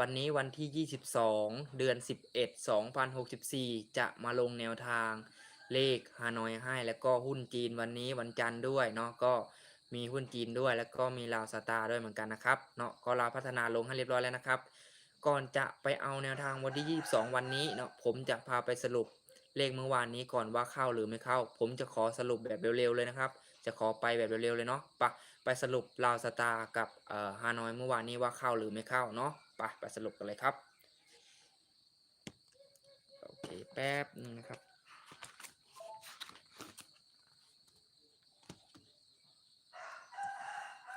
วันนี้วันที่ 22 เดือน 11 2064 จะมาลงแนวทางเลขฮานอยให้ แล้วก็หุ้นจีนวันนี้วันจันทร์ด้วยเนาะก็มีหุ้นจีนด้วย แล้วก็มีลาวสตาร์ด้วยเหมือนกันนะครับเนาะก็ลาวพัฒนาลงให้เรียบร้อยแล้วนะครับ ก่อนจะไปเอาแนวทางวันที่ 22 วันนี้เนาะผมจะพาไปสรุปเลขเมื่อวานนี้ก่อนว่าเข้าหรือไม่เข้า ผมจะขอสรุปแบบเร็วๆเลยนะครับ จะขอไปแบบเร็วๆเลยเนาะไปไปสรุปลาวสตาร์กับเอ่อฮานอยเมื่อวานนี้ว่าเข้าหรือไม่เข้าเนาะ ไปไปสรุปกันเลยครับ โอเค แป๊บนึงนะครับ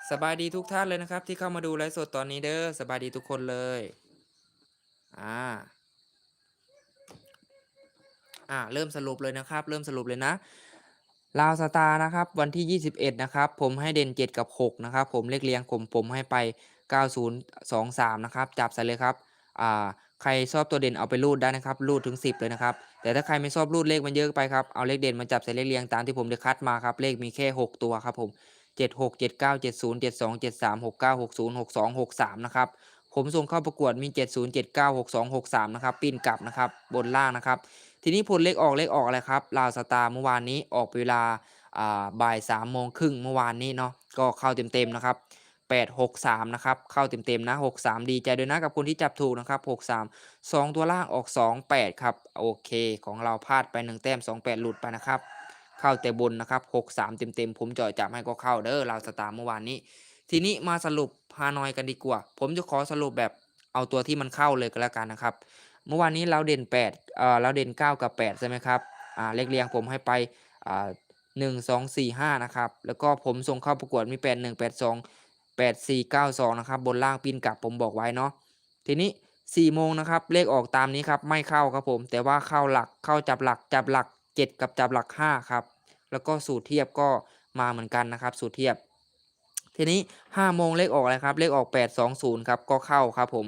สบายดีทุกท่านเลยนะครับ ที่เข้ามาดูไลฟ์สดตอนนี้เด้อสบายดีทุกคนเลย อ่า อ่า เริ่มสรุปเลยนะครับ เริ่มสรุปเลยนะลาวสตาร์นะครับ วันที่ 21 นะครับ ผมให้เด่น 7 กับ 6 นะครับ ผมเลขเรียงผมผมให้ไป 9023 นะครับ จับใส่เลยครับอ่าใครชอบตัวเด่นเอาไปรูดได้นะครับ รูดถึง 10 เลยนะครับ แต่ถ้าใครไม่ชอบรูดเลขมันเยอะไปครับ เอาเลขเด่นมาจับใส่เลขเรียงตามที่ผมได้คัดมาครับ เลขมีแค่ 6 ตัวครับผมเจ็ดหกเจ็ดเก้าเจ็ดศูนย์เจ็ดสองเจ็ดสามหกเก้าหกศูนย์หกสองหกสามนะครับ ผมส่งเข้าประกวดมีเจ็ดศูนย์เจ็ดเก้าหกสองหกสามนะครับปีนกลับนะครับ บนล่างนะครับ ทีนี้ผลเลขออกเลขออกอะไรครับ ลาวสตาร์เมื่อวานนี้ออกเวลาอ่าบ่ายสามโมงครึ่งเมื่อวานนี้เนาะ ก็เข้าเต็มๆนะครับ แปดหกสามนะครับ เข้าเต็มๆนะหกสามดีใจด้วยนะกับคนที่จับถูกนะครับหกสามสองตัวล่างออกสองแปดครับ โอเคของเราพลาดไปหนึ่งแต้มสองแปดหลุดไปนะครับ เข้าแต่บนนะครับ 6 3 เต็มๆ ผมจ่อยจับให้ก็เข้าเด้อลาสตาร์เมื่อวานนี้ ทีนี้มาสรุปฮานอยกันดีกว่า ผมจะขอสรุปแบบเอาตัวที่มันเข้าเลยก็แล้วกันนะครับ เมื่อวานนี้เราเด่น8เอ่อเราเด่น 9 กับ 8 ใช่ไหมครับ อ่าเลขเรียงผมให้ไปอ่าหนึ่งสองสี่ห้านะครับ แล้วก็ผมส่งเข้าประกวดมี 8 1 8 2 8 4 9 2 นะครับ บนล่างปีนกลับผมบอกไว้เนาะทีนี้4โมงนะครับเลขออกตามนี้ครับไม่เข้าครับผม แต่ว่าเข้าหลักเข้าจับหลักจับหลัก 7 กับจับหลัก5ครับแล้วก็สูตรเทียบก็มาเหมือนกันนะครับ สูตรเทียบ ทีนี้5โมงเลขออกอะไรครับ เลขออก 820 ครับก็เข้าครับผม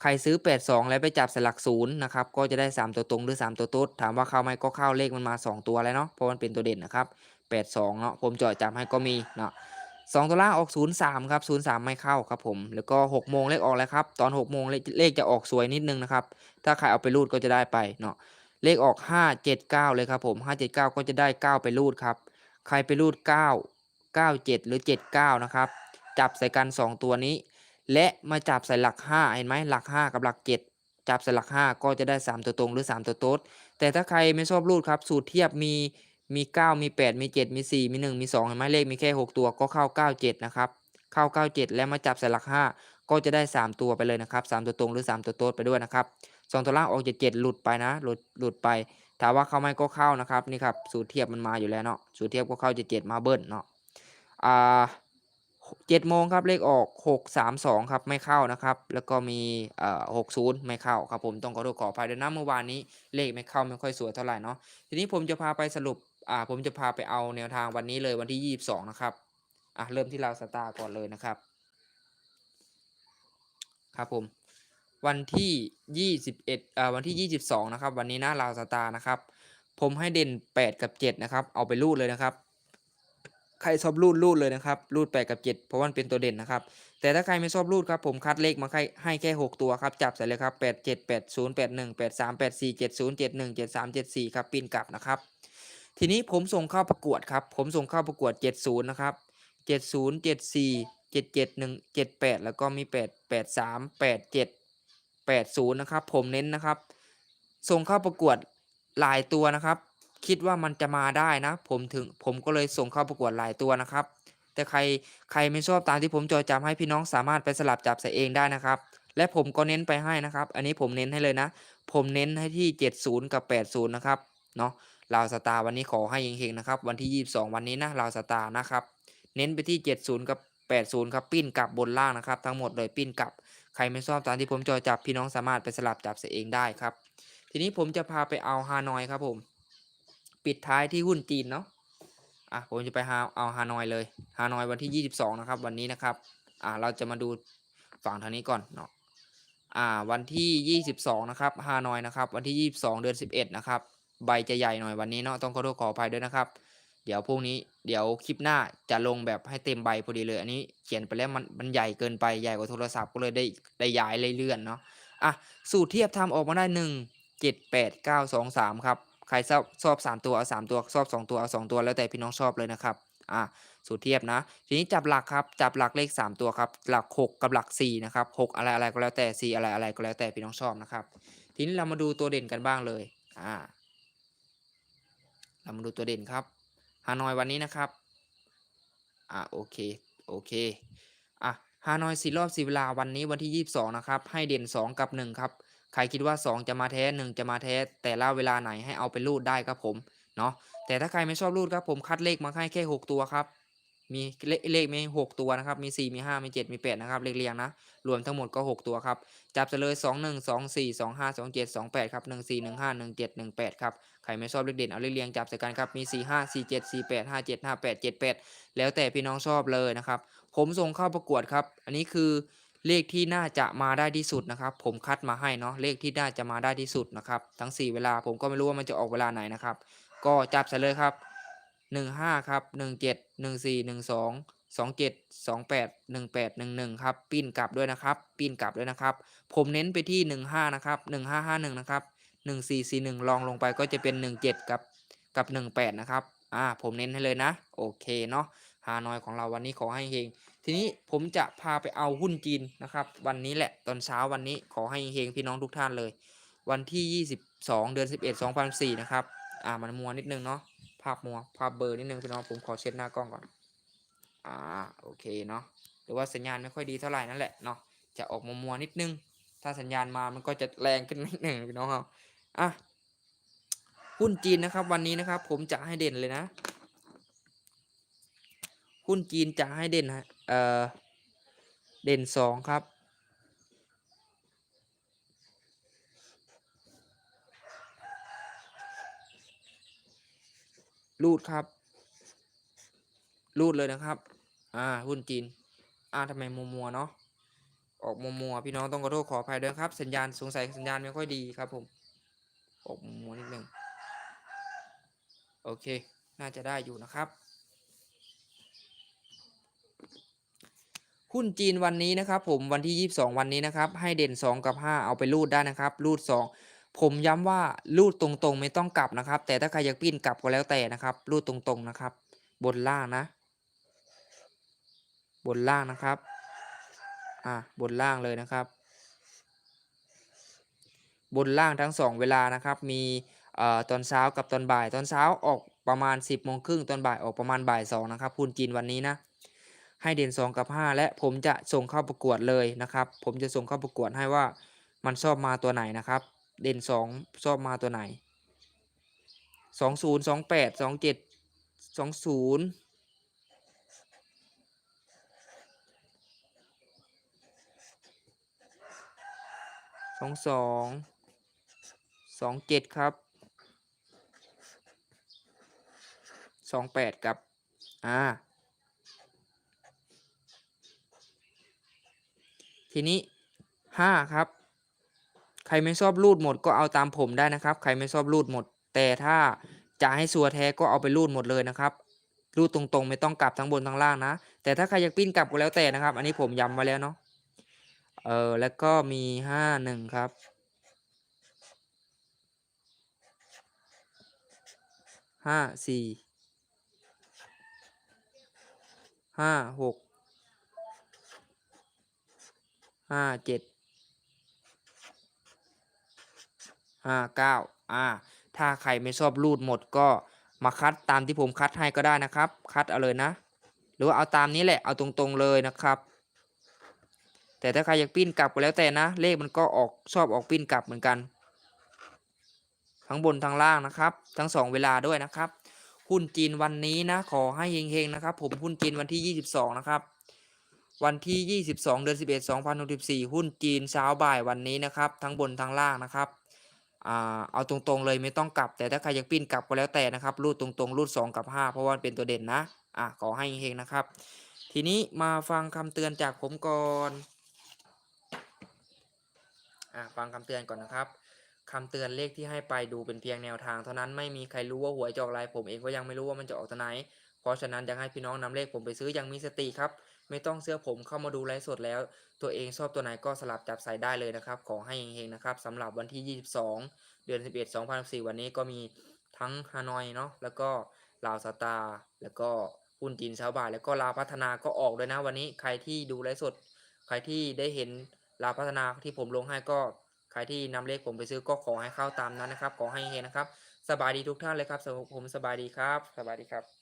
ใครซื้อ 82 แล้วไปจับสลักศูนย์นะครับ ก็จะได้ 3 ตัวตรงหรือ 3 ตัวตุ๊ดถามว่าเข้าไหมก็เข้าเลขมันมา 2 ตัวแล้วเนาะเพราะมันเป็นตัวเด่นนะครับ 82 เนาะผมเจาะจับให้ก็มีเนาะ สองตัวล่างออก 03 ครับ 03 ไม่เข้าครับผม แล้วก็ 6 โมงเลขออกแล้วครับ ตอน 6 โมงเลขเลขจะออกสวยนิดนึงนะครับ ถ้าใครเอาไปรูดก็จะได้ไปเนาะ เลขออก 579 เลยครับผม 579 ก็จะได้ 9 ไปรูดครับ ใครไปรูด 9 97 หรือ 79 นะครับ จับใส่กัน 2 ตัวนี้ และมาจับใส่หลัก 5 เห็นไหมหลัก 5 กับหลัก 7 จับใส่หลัก 5 ก็จะได้ 3 ตัวตรงหรือ 3 ตัวโต๊ดแต่ถ้าใครไม่ชอบรูดครับ สูตรเทียบมี มี9มี8มี7มี4มี1มี2เห็นไหมเลขมีแค่6ตัวก็เข้า97นะครับเข้า97แล้วมาจับใส่หลัก5ก็จะได้3ตัวไปเลยนะครับ3ตัวตรงหรือ3ตัวโต๊ดไปด้วยนะครับสองตัวล่างออก77หลุดไปนะหลุดหลุดไปถามว่าเข้าไหมก็เข้านะครับนี่ครับสูตรเทียบมันมาอยู่แล้วเนาะสูตรเทียบก็เข้า77มาเบิ้ลเนาะอ่าเจ็ดโมงครับเลขออก632ครับไม่เข้านะครับ แล้วก็มีเอ่อ60ไม่เข้าครับผมต้องขอโทษขออภัยด้วยนะเมื่อวานนี้เลขไม่เข้าไม่ค่อยสวยเท่าไหร่เนาะทีนี้ผมจะพาไปสรุป อ่าผมจะพาไปเอาแนวทางวันนี้เลยวันที่ 22 นะครับอะเริ่มที่เราสตาร์ก่อนเลยนะครับ ครับผมวันที่ 21เอ่อวันที่ 22 นะครับ วันนี้นะลาวสตาร์นะครับ ผมให้เด่น 8 กับ 7 นะครับ เอาไปรูดเลยนะครับ ใครชอบรูดรูดเลยนะครับ รูด 8 กับ 7 เพราะวันเป็นตัวเด่นนะครับ แต่ถ้าใครไม่ชอบรูดครับผมคัดเลขมาให้ให้แค่ 6 ตัวครับ จับใส่เลยครับ 8 7 8 0 8 1 8 3 8 4 7 0 7 1 7 3 7 4 ครับปีนกลับนะครับ ทีนี้ผมส่งเข้าประกวดครับ ผมส่งเข้าประกวด 70 นะครับ 70 74 771 78 แล้วก็มี 8 83 87 80 นะครับ ผมเน้นนะครับ ส่งเข้าประกวดหลายตัวนะครับ คิดว่ามันจะมาได้นะ ผมถึงผมก็เลยส่งเข้าประกวดหลายตัวนะครับ แต่ใครใครไม่ชอบตามที่ผมจอยจำให้พี่น้องสามารถไปสลับจับใส่เองได้นะครับและผมก็เน้นไปให้นะครับ อันนี้ผมเน้นให้เลยนะ ผมเน้นให้ที่ 70 กับ 80 นะครับ เนาะ ลาวสตาร์วันนี้ขอให้เฮงๆนะครับ วันที่ 22 วันนี้นะลาวสตาร์นะครับ เน้นไปที่ 70 กับ 80 ครับ ปิ้นกลับบนล่างนะครับ ทั้งหมดเลยปิ้นกลับ ใครไม่ชอบตามที่ผมจอยจับพี่น้องสามารถไปสลับจับใส่เองได้ครับ ทีนี้ผมจะพาไปเอาฮานอยครับผม ปิดท้ายที่หุ้นจีนเนาะอะผมจะไปหาเอาฮานอยเลยฮานอยวันที่ 22 นะครับ วันนี้นะครับอ่าเราจะมาดูฝั่งทางนี้ก่อนเนาะอ่าวันที่ 22 นะครับฮานอยนะครับ วันที่ 22 เดือน 11 นะครับ ใบจะใหญ่หน่อยวันนี้เนาะต้องขอโทษขออภัยด้วยนะครับ เดี๋ยวพรุ่งนี้เดี๋ยวคลิปหน้าจะลงแบบให้เต็มใบพอดีเลย อันนี้เขียนไปแล้วมันมันใหญ่เกินไปใหญ่กว่าโทรศัพท์ก็เลยได้ได้ย้ายเลยเลื่อนเนาะอะสูตรเทียบทำออกมาได้หนึ่งเจ็ดแปดเก้าสองสามครับใครชอบชอบสามตัวเอาสามตัวชอบสองตัวเอาสองตัวแล้วแต่พี่น้องชอบเลยนะครับอะสูตรเทียบนะ ทีนี้จับหลักครับ จับหลักเลข 3 ตัวครับ หลัก 6 กับหลัก4นะครับ6อะไรอะไรก็แล้วแต่4อะไรอะไรก็แล้วแต่พี่น้องชอบนะครับ ทีนี้เรามาดูตัวเด่นกันบ้างเลย อ่า เรามาดูตัวเด่นครับฮานอยวันนี้นะครับอ่าโอเคโอเคอะฮานอยสี่รอบสี่เวลาวันนี้วันที่ 22 นะครับ ให้เด่น 2 กับ 1 ครับ ใครคิดว่า 2 จะมาแท้ 1 จะมาแท้ แต่ละเวลาไหนให้เอาไปรูดได้ครับผม เนาะแต่ถ้าใครไม่ชอบรูดครับผมคัดเลขมาให้แค่ 6 ตัวครับ มีเลขเลขมีหกตัวนะครับ มีสี่มีห้ามีเจ็ดมีแปดนะครับเลขเรียงนะ รวมทั้งหมดก็หกตัวครับ จับเลยสองหนึ่งสองสี่สองห้าสองเจ็ดสองแปดครับหนึ่งสี่หนึ่งห้าหนึ่งเจ็ดหนึ่งแปดครับ ใครไม่ชอบเลขเด่นเอาเลขเรียงจับใส่กันครับ มีสี่ห้าสี่เจ็ดสี่แปดห้าเจ็ดห้าแปดเจ็ดแปดแล้วแต่พี่น้องชอบเลยนะครับ ผมส่งเข้าประกวดครับ อันนี้คือเลขที่น่าจะมาได้ที่สุดนะครับ ผมคัดมาให้เนาะเลขที่น่าจะมาได้ที่สุดนะครับ ทั้ง 4 เวลาผมก็ไม่รู้ว่ามันจะออกเวลาไหนนะครับ ก็จับใส่เลยครับ 15ครับ17 14 12 27 28 18 11ครับปิ้นกลับด้วยนะครับปิ้นกลับด้วยนะครับ ผมเน้นไปที่15นะครับ1551นะครับ1441ลองลงไปก็จะเป็น17กับกับ18นะครับอ่าผมเน้นให้เลยนะ โอเคเนาะฮานอยของเราวันนี้ขอให้เฮงทีนี้ผมจะพาไปเอาหุ้นจีนนะครับ วันนี้แหละตอนเช้าวันนี้ขอให้เฮงพี่น้องทุกท่านเลย วันที่ 22 เดือน 11 2004นะครับอ่ามันมัวนิดนึงเนาะ ภาพมัวภาพเบอร์นิดนึงพี่น้องผมขอเช็ดหน้ากล้องก่อน อ่าโอเคเนาะหรือว่าสัญญาณไม่ค่อยดีเท่าไหร่นั่นแหละเนาะจะออกมัวมัวนิดนึง ถ้าสัญญาณมามันก็จะแรงขึ้นนิดนึงพี่น้องครับอะหุ้นจีนนะครับ วันนี้นะครับ ผมจะให้เด่นเลยนะหุ้นจีนจะให้เด่นฮะเอ่อเด่นสองครับ รูดครับ รูดเลยนะครับ อ่า หุ้นจีน อ่าทำไมมัวมัวเนาะ ออกมัวมัวพี่น้องต้องขอโทษขออภัยด้วยครับ สัญญาณสงสัยสัญญาณไม่ค่อยดีครับผม ออกมัวมัวนิดนึง โอเค น่าจะได้อยู่นะครับหุ้นจีนวันนี้นะครับผมวันที่ 22 วันนี้นะครับให้เด่น 2 กับ 5 เอาไปรูดได้นะครับรูด 2 ผมย้ำว่ารูดตรงๆไม่ต้องกลับนะครับ แต่ถ้าใครอยากปิ้นกลับก็แล้วแต่นะครับรูดตรงๆนะครับ บนล่างนะ บนล่างนะครับ อ่าบนล่างเลยนะครับ บนล่างทั้ง2เวลานะครับ มีเอ่อตอนเช้ากับตอนบ่าย ตอนเช้าออกประมาณ 10โมงครึ่งตอนบ่ายออกประมาณบ่าย2นะครับหุ้นจีนวันนี้นะให้เด่น2กับ 5 และผมจะส่งเข้าประกวดเลยนะครับ ผมจะส่งเข้าประกวดให้ว่ามันชอบมาตัวไหนนะครับ เด่นสองชอบมาตัวไหนสองศูนย์สองแปดสองเจ็ดสองศูนย์สองสองสองเจ็ดครับสองแปดกับ อ่า ทีนี้ห้าครับ ใครไม่ชอบรูดหมดก็เอาตามผมได้นะครับ ใครไม่ชอบรูดหมด แต่ถ้าจะให้สัวแท้ก็เอาไปรูดหมดเลยนะครับ รูดตรงๆ ไม่ต้องกลับทั้งบนทั้งล่างนะ แต่ถ้าใครอยากปิ้นกลับก็แล้วแต่นะครับ อันนี้ผมย้ำไว้แล้วเนาะ เออแล้วก็มีห้าหนึ่งครับ ห้าสี่ ห้าหก ห้าเจ็ด ห้าเก้าอ่า ถ้าใครไม่ชอบรูดหมดก็มาคัดตามที่ผมคัดให้ก็ได้นะครับ คัดเอาเลยนะ หรือว่าเอาตามนี้แหละ เอาตรงๆเลยนะครับ แต่ถ้าใครอยากปิ้นกลับก็แล้วแต่นะ เลขมันก็ออกชอบออกปิ้นกลับเหมือนกัน ทั้งบนทั้งล่างนะครับ ทั้งสองเวลาด้วยนะครับ หุ้นจีนวันนี้นะ ขอให้เฮงๆนะครับ ผมหุ้นจีนวันที่ 22 นะครับ วันที่ 22 เดือน11 2064 หุ้นจีนเช้าบ่ายวันนี้นะครับ ทั้งบนทั้งล่างนะครับ เอาตรงๆเลยไม่ต้องกลับ แต่ถ้าใครอยากปิ้นกลับก็แล้วแต่นะครับรูดตรงๆรูด2 กับ 5 เพราะว่าเป็นตัวเด่นนะอะขอให้เฮงนะครับ ทีนี้มาฟังคำเตือนจากผมก่อนอะฟังคำเตือนก่อนนะครับคำเตือนเลขที่ให้ไปดูเป็นเพียงแนวทางเท่านั้นไม่มีใครรู้ว่าหวยจะออกอะไรผมเองก็ยังไม่รู้ว่ามันจะออกตัวไหน เพราะฉะนั้นอยากให้พี่น้องนำเลขผมไปซื้ออยังมีสติครับ ไม่ต้องเสื้อผมเข้ามาดูไลฟ์สดแล้ว ตัวเองชอบตัวไหนก็สลับจับใส่ได้เลยนะครับ ขอให้เฮงๆนะครับสำหรับวันที่ 22 เดือน 11 2014วันนี้ก็มีทั้งฮานอยเนาะแล้วก็ลาวสตาร์แล้วก็หุ้นจีนชาวบาทแล้วก็ลาวพัฒนาก็ออกด้วยนะวันนี้ใครที่ดูไลฟ์สด ใครที่ได้เห็นลาวพัฒนาที่ผมลงให้ก็ใครที่นำเลขผมไปซื้อก็ขอให้เข้าตามนั้นนะครับ ขอให้เฮงนะครับ สบายดีทุกท่านเลยครับผมสบายดีครับ สบายดีครับ